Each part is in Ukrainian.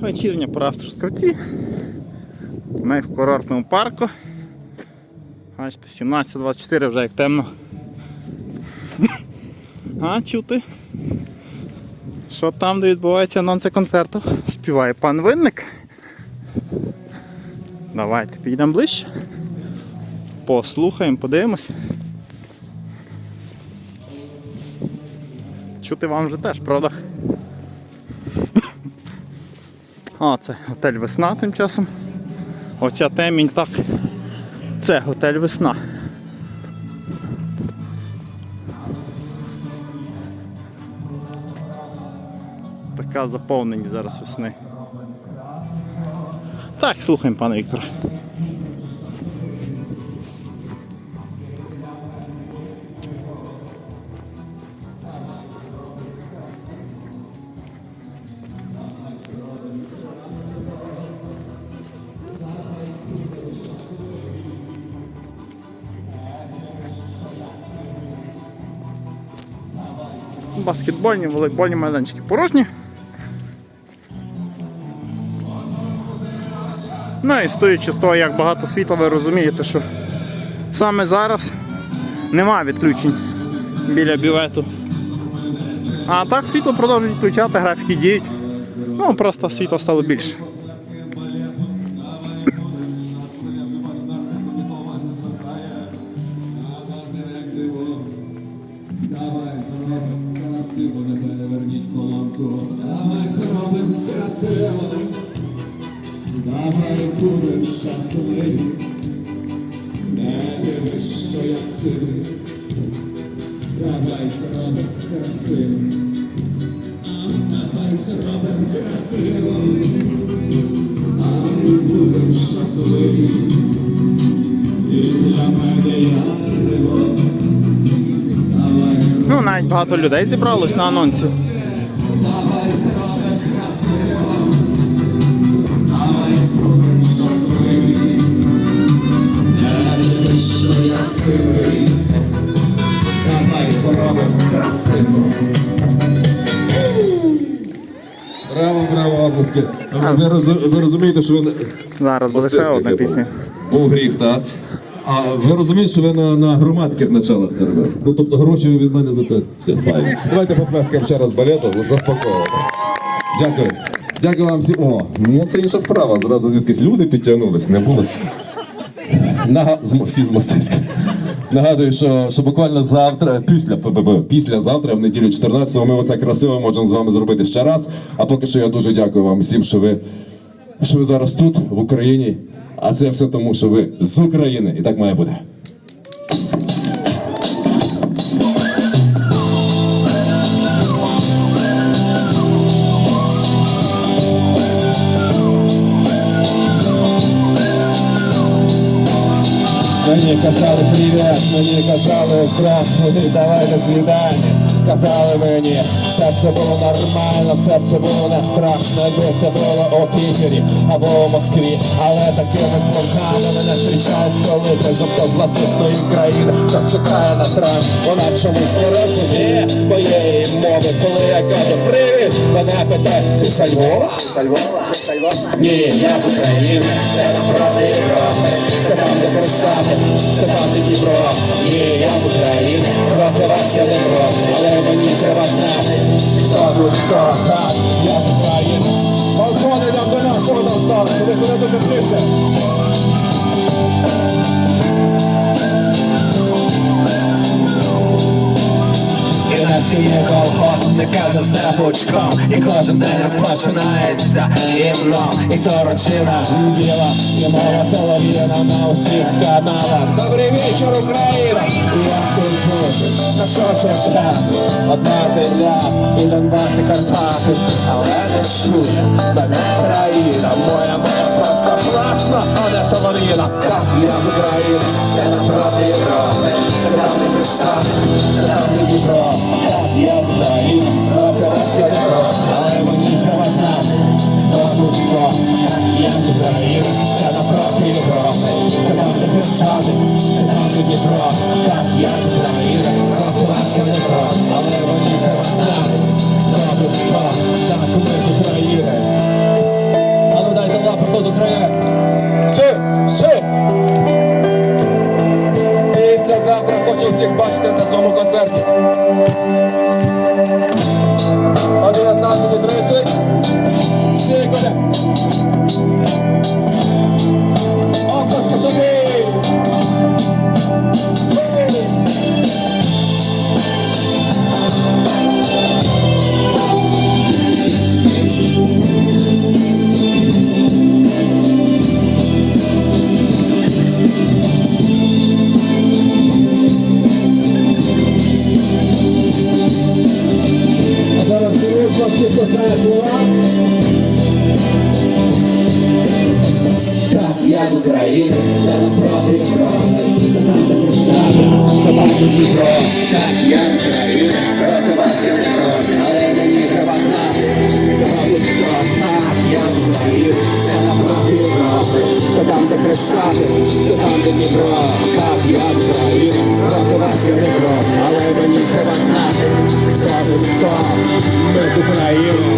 Вечірня пора в Трускавці. Ми в курортному парку. Бачите, 17.24 вже як темно. А, чути? Що там, де відбувається анонси концерту? Співає пан Винник. Давайте підійдемо ближче. Послухаємо, подивимося. Чути вам вже теж, правда? А, це готель Весна тим часом. Оця темінь так. Це готель Весна. Така заповненість зараз весни. Так, слухаємо, пане Віктора. Баскетбольні, волейбольні майданчики порожні. Ну і стоючи з того, як багато світла, ви розумієте, що саме зараз немає відключень біля бювету. А так світло продовжують включати, графіки діють. Ну просто світла стало більше. Щасливі. Не дивись, що я сильний. Давай зробимо красиво. А, Давай зробимо красиво. Давай будемо щасливі. І для мене я. Давай Ну, навіть багато людей зібралось на анонсі. Що я сивий, давай зробимо красиво. Браво, браво, оплески. Ви, розу- ви розумієте, що ви Зараз буде ще одна пісня. був гріх, так? А ви розумієте, що ви на, на громадських началах це робите? Ну тобто гроші ви від мене за це все файно. Давайте поплескаємо ще раз балету, заспокоїмо. Дякую. Дякую вам всім. О, ну це інша справа. Зразу звідкись люди підтягнулись, не було. З- Всі з мистецька. Нагадую, що, що буквально завтра, після після завтра, в неділю 14-го, ми оце красиво можемо з вами зробити ще раз. А поки що я дуже дякую вам всім, що ви, що ви зараз тут, в Україні. А це все тому, що ви з України. І так має бути. Мені казали привіт, мені казали здравствуй, давай до свидання. Казали мені, все це було нормально, все це було не страшно, якби це було у Пітері або у Москві. Але такими смаками мене зустрічає столиця жовто-блакитної країни, що чекає на трам. Вона чомусь не розуміє моєї мови, коли я кажу привіт, мене питає, ти з Львова? Ти з Львова? Ти з Львова? Ні, я з України, це напроти Європи, це там, де Хрещати, там, Дніпро. є я з України, проти вас я добро, але мені треба знати, хто тут хто, я з України. Балкони йдемо до нас, достали, сюди сюди дуже ближче. На стіні колхоз не все пучком І кожен день розпочинається гімном І сорочина біла, і моя солов'їна на усіх каналах. Добрий вечір, Україна! Як тут бути, на що чекати? Одна земля, і Донбас, і Карпати Але не чує мене країна Моя моя просто класна, а не солов'їна Так, я з України, це напроти Європи Це не Хрещати, це не Дніпро побачите на цьому концерті. О 19.30 всі Це де Дніпро. Так, я вас я не проти, але мені треба знати, хто тут хто. Ми з України.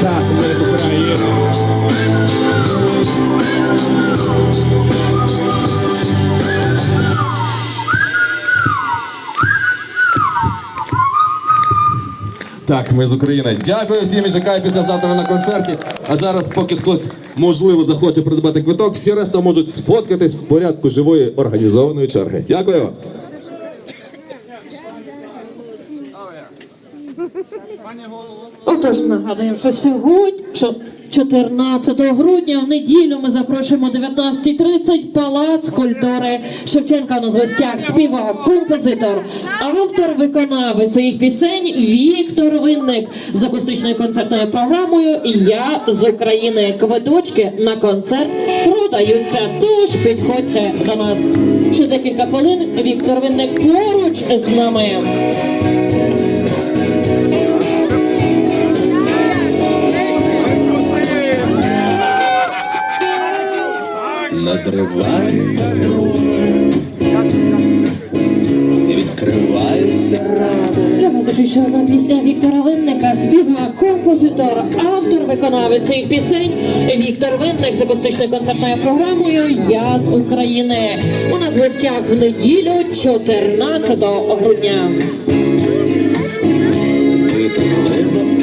Так, ми з України. Так, ми з України. Дякую всім і чекаю післязавтра на концерті. А зараз, поки хтось можливо захоче придбати квиток, всі решта можуть сфоткатись в порядку живої організованої черги. Дякую. Отож, нагадуємо, що сьогодні, що 14 грудня, в неділю, ми запрошуємо 19.30 Палац культури Шевченка на звестях, співак, композитор, автор виконавець своїх пісень Віктор Винник з акустичною концертною програмою Я з України. Квиточки на концерт продаються. Тож підходьте до нас. Ще декілька хвилин. Віктор Винник поруч з нами. Надриваються струни, відкриваються рани. Треба захищена пісня Віктора Винника, співак, композитор, автор, виконавець своїх пісень. Віктор Винник з акустичною концертною програмою Я з України. У нас в гостях в неділю, 14 грудня. Витекли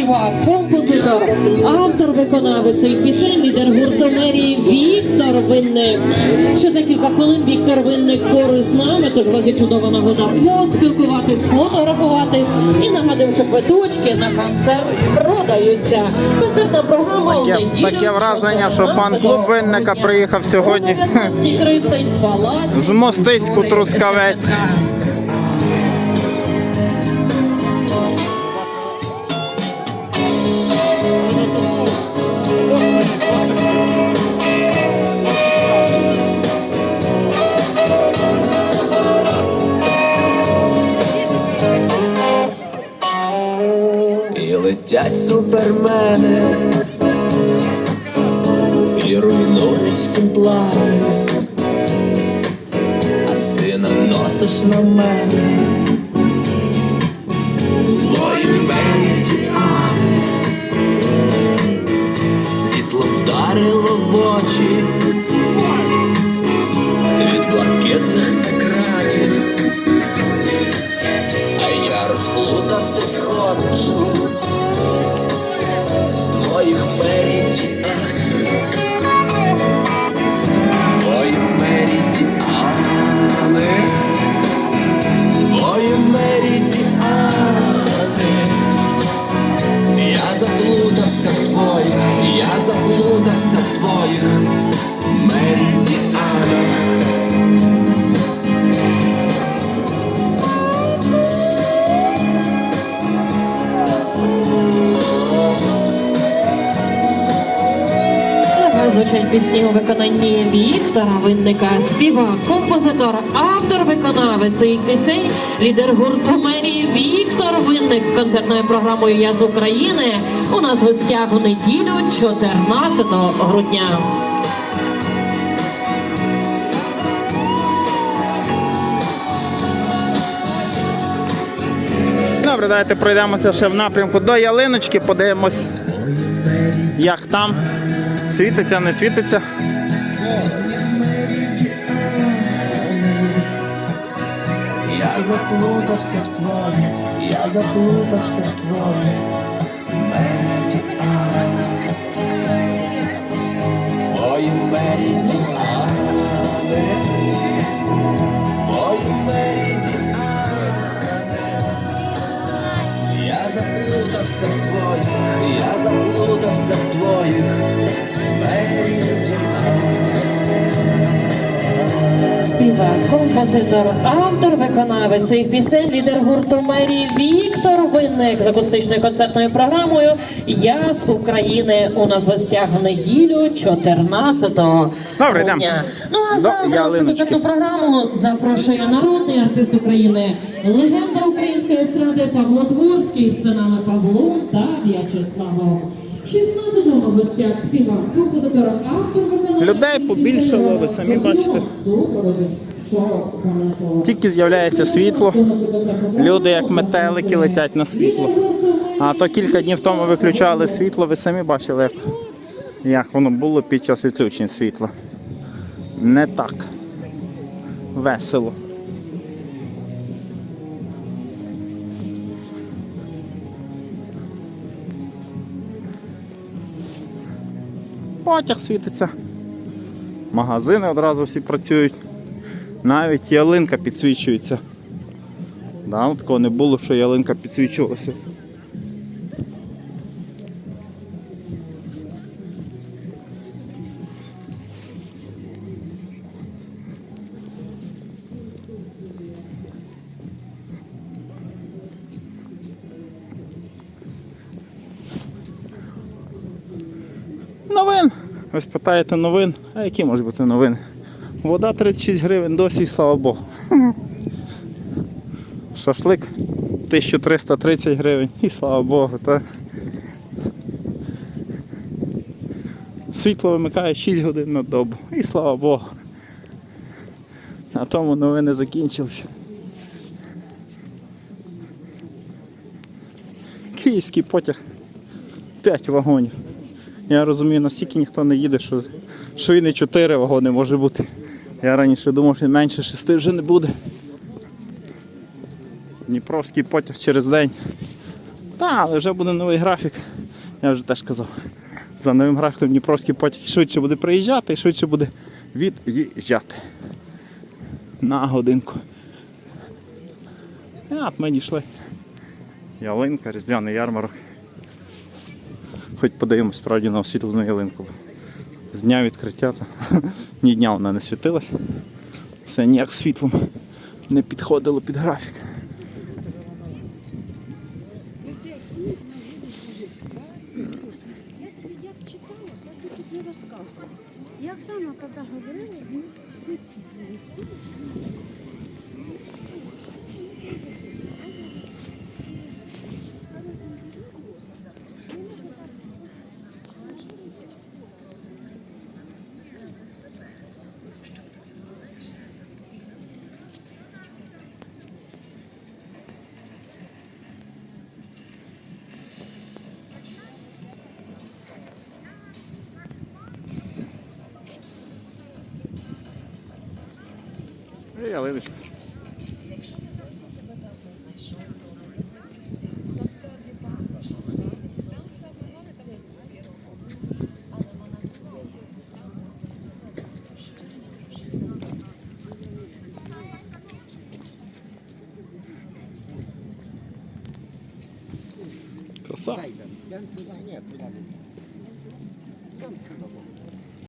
співак, композитор, автор, виконавець своїх пісень, лідер гурту мерії Віктор Винник. Ще декілька хвилин Віктор Винник поруч з нами, тож у вас є чудова нагода поспілкуватись, фотографуватись. І нагадую, що квиточки на концерт продаються. Концертна програма у неділю. таке враження, що 14 фан-клуб Винника приїхав сьогодні О 19:30 в палаці з Мостиську Трускавець. Летять супермени, і руйнують всім плани, а ти наносиш на мене пісні у виконанні Віктора Винника, співак, композитор, автор, виконавець своїх пісень, лідер гурту мерії Віктор Винник з концертною програмою Я з України. У нас в гостях у неділю, 14 грудня. Добре, давайте пройдемося ще в напрямку до ялиночки, подивимось, Як там? Світиться, не світиться? Я заплутався в твоїх, я заплутався в твоїх меридіанах. Мої Співак, композитор, автор, виконавець своїх пісень, лідер гурту Мері Віктор Винник з акустичною концертною програмою Я з України у нас в гостях в неділю 14 Добре, грудня. Ну а завтра нашу ялиночки. концертну програму запрошує народний артист України, легенда української естради Павло Творський з синами Павлом та В'ячеславом. 16-го в гостях співак, композитор, автор, виконавець. Людей побільшало, ви самі бачите. Тільки з'являється світло, люди як метелики летять на світло. А то кілька днів тому виключали світло, ви самі бачили, як, воно було під час відключень світла. Не так. Весело. Потяг світиться. Магазини одразу всі працюють. Навіть ялинка підсвічується. Да, ну, такого не було, що ялинка підсвічувалася. Новин. Ви спитаєте новин. А які можуть бути новини? Вода 36 гривень досі, слава Богу. Шашлик 1330 гривень і слава Богу. Та... Світло вимикає 6 годин на добу. І слава Богу. На тому новини закінчилися. Київський потяг 5 вагонів. Я розумію, настільки ніхто не їде, що, що і не 4 вагони може бути. Я раніше думав, що менше 6 вже не буде. Дніпровський потяг через день. Та, але вже буде новий графік. Я вже теж казав. За новим графіком Дніпровський потяг швидше буде приїжджати і швидше буде від'їжджати. На годинку. От ми дійшли. Ялинка, різдвяний ярмарок. Хоч подивимось справді на освітлену ялинку. З дня відкриття ні дня вона не світилась. Все ніяк світлом не підходило під графік. І ялиночка. Краса.